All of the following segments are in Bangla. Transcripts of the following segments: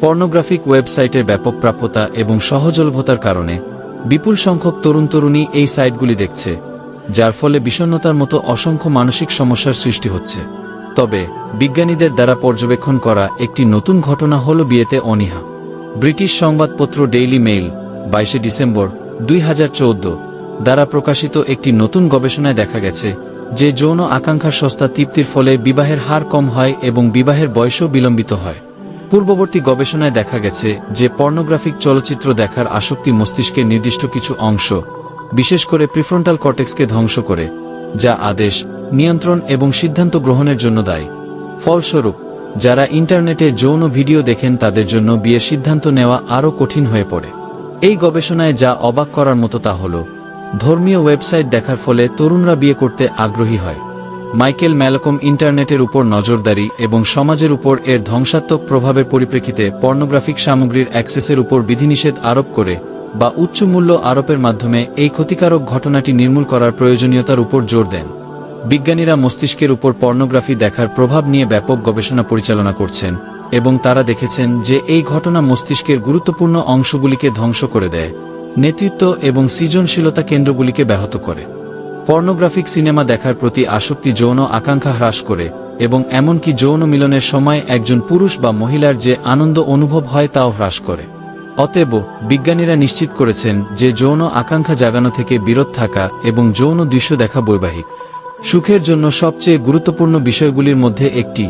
পর্নোগ্রাফিক ওয়েবসাইটের ব্যাপক প্রাপ্যতা এবং সহজলভ্যতার কারণে বিপুল সংখ্যক তরুণ তরুণী এই সাইটগুলি দেখছে, যার ফলে বিষণ্ণতার মতো অসংখ্য মানসিক সমস্যার সৃষ্টি হচ্ছে। তবে, বিজ্ঞানীদের দ্বারা পর্যবেক্ষণ করা একটি নতুন ঘটনা হল বিয়েতে অনীহা। ব্রিটিশ সংবাদপত্র ডেইলি মেইল, বাইশে ডিসেম্বর, দুই হাজার চৌদ্দ, দ্বারা প্রকাশিত একটি নতুন গবেষণায় দেখা গেছে যে যৌন আকাঙ্ক্ষার সস্তা তৃপ্তির ফলে বিবাহের হার কম হয় এবং বিবাহের বয়সও বিলম্বিত হয়। পূর্ববর্তী গবেষণায় দেখা গেছে যে পর্নোগ্রাফিক চলচ্চিত্র দেখার আসক্তি মস্তিষ্কের নির্দিষ্ট কিছু অংশ, বিশেষ করে প্রিফ্রন্টাল কর্টেক্সকে ধ্বংস করে, যা আদেশ, নিয়ন্ত্রণ এবং সিদ্ধান্ত গ্রহণের জন্য দায়ী। ফলস্বরূপ, যারা ইন্টারনেটে যৌন ভিডিও দেখেন তাদের জন্য বিয়ের সিদ্ধান্ত নেওয়া আরও কঠিন হয়ে পড়ে। এই গবেষণায় যা অবাক করার মতো তা হল, ধর্মীয় ওয়েবসাইট দেখার ফলে তরুণরা বিয়ে করতে আগ্রহী হয়। মাইকেল ম্যালকম ইন্টারনেটের উপর নজরদারি এবং সমাজের উপর এর ধ্বংসাত্মক প্রভাবের পরিপ্রেক্ষিতে পর্নোগ্রাফিক সামগ্রীর অ্যাক্সেসের উপর বিধিনিষেধ আরোপ করে বা উচ্চ মূল্য আরোপের মাধ্যমে এই ক্ষতিকারক ঘটনাটি নির্মূল করার প্রয়োজনীয়তার উপর জোর দেন। বিজ্ঞানীরা মস্তিষ্কের উপর পর্নোগ্রাফি দেখার প্রভাব নিয়ে ব্যাপক গবেষণা পরিচালনা করছেন এবং তারা দেখেছেন যে এই ঘটনা মস্তিষ্কের গুরুত্বপূর্ণ অংশগুলিকে ধ্বংস করে দেয়, নেতৃত্ব এবং সৃজনশীলতা কেন্দ্রগুলিকে ব্যাহত করে। পর্নোগ্রাফিক সিনেমা দেখার প্রতি আসক্তি যৌন আকাঙ্ক্ষা হ্রাস করে, এবং এমনকি যৌন মিলনের সময় একজন পুরুষ বা মহিলার যে আনন্দ অনুভব হয় তাও হ্রাস করে। অতএব, বিজ্ঞানীরা নিশ্চিত করেছেন যে যৌন আকাঙ্ক্ষা জাগানো থেকে বিরত থাকা এবং যৌন দৃশ্য দেখা বৈবাহিক। সুখের জন্য সবচেয়ে গুরুত্বপূর্ণ বিষয়গুলির মধ্যে একটি,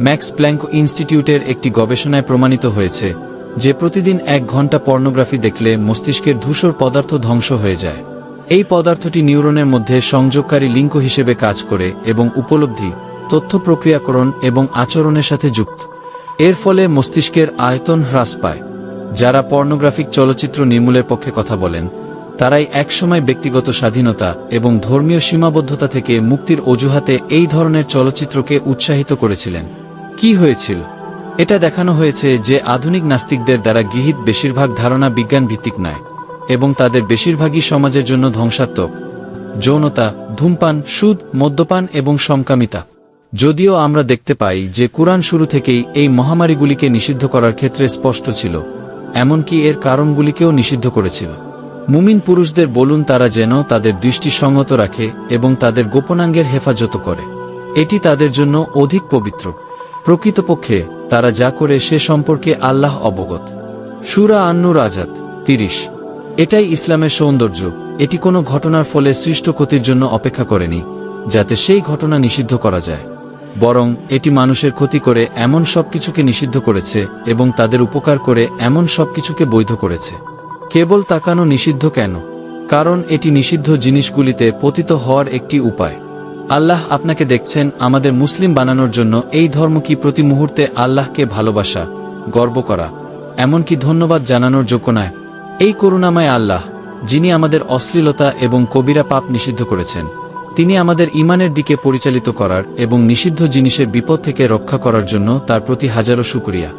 ম্যাক্স প্ল্যাঙ্ক ইনস্টিটিউটের একটি গবেষণায় প্রমাণিত হয়েছে, যে প্রতিদিন এক ঘণ্টা পর্নোগ্রাফি দেখলে মস্তিষ্কের ধূসর পদার্থ ধ্বংস হয়ে যায়। এই পদার্থটি নিউরনের মধ্যে সংযোগকারী লিঙ্ক হিসেবে কাজ করে এবং উপলব্ধি, তথ্য প্রক্রিয়াকরণ এবং আচরণের সাথে যুক্ত। এর ফলে মস্তিষ্কের আয়তন হ্রাস পায়। যারা পর্নোগ্রাফিক চলচ্চিত্র নির্মূলের পক্ষে কথা বলেন, তারাই একসময় ব্যক্তিগত স্বাধীনতা এবং ধর্মীয় সীমাবদ্ধতা থেকে মুক্তির অজুহাতে এই ধরনের চলচ্চিত্রকে উৎসাহিত করেছিলেন। কি হয়েছিল? এটা দেখানো হয়েছে যে আধুনিক নাস্তিকদের দ্বারা গৃহীত বেশিরভাগ ধারণা বিজ্ঞান ভিত্তিক নয়। এবং তাদের বেশিরভাগই সমাজের জন্য ধ্বংসাত্মক। যৌনতা, ধূমপান, সুদ, মদ্যপান এবং সমকামিতা। যদিও আমরা দেখতে পাই যে কোরআন শুরু থেকেই এই মহামারীগুলিকে নিষিদ্ধ করার ক্ষেত্রে স্পষ্ট ছিল, এমনকি এর কারণগুলিকেও নিষিদ্ধ করেছিল। মুমিন পুরুষদের বলুন তারা যেন তাদের দৃষ্টি সংহত রাখে এবং তাদের গোপনাঙ্গের হেফাজত করে। এটি তাদের জন্য অধিক পবিত্র। প্রকৃতপক্ষে, তারা যা করে সে সম্পর্কে আল্লাহ অবগত। সুরা আন্নুর আজাদ তিরিশ। এটাই ইসলামের সৌন্দর্য। এটি কোনো ঘটনার ফলে সৃষ্ট ক্ষতির জন্য অপেক্ষা করেনি, যাতে সেই ঘটনা নিষিদ্ধ করা যায়। বরং এটি মানুষের ক্ষতি করে এমন সব কিছুকে নিষিদ্ধ করেছে এবং তাদের উপকার করে এমন সব কিছুকে বৈধ করেছে। কেবল তাকানো নিষিদ্ধ কেন? কারণ এটি নিষিদ্ধ জিনিসগুলিতে পতিত হওয়ার একটি উপায়। আল্লাহ আপনাকে দেখছেন, আমাদের মুসলিম বানানোর জন্য এই ধর্ম কি প্রতি মুহূর্তে আল্লাহকে ভালোবাসা, গর্ব করা, এমনকি ধন্যবাদ জানানোর যোগ্য নয়। এই করুণাময় আল্লাহ, যিনি আমাদের অশ্লীলতা এবং কবিরা পাপ নিষিদ্ধ করেছেন, তিনি আমাদের ইমানের দিকে পরিচালিত করার এবং নিষিদ্ধ জিনিসের বিপদ থেকে রক্ষা করার জন্য তার প্রতি হাজারো শুকরিয়া।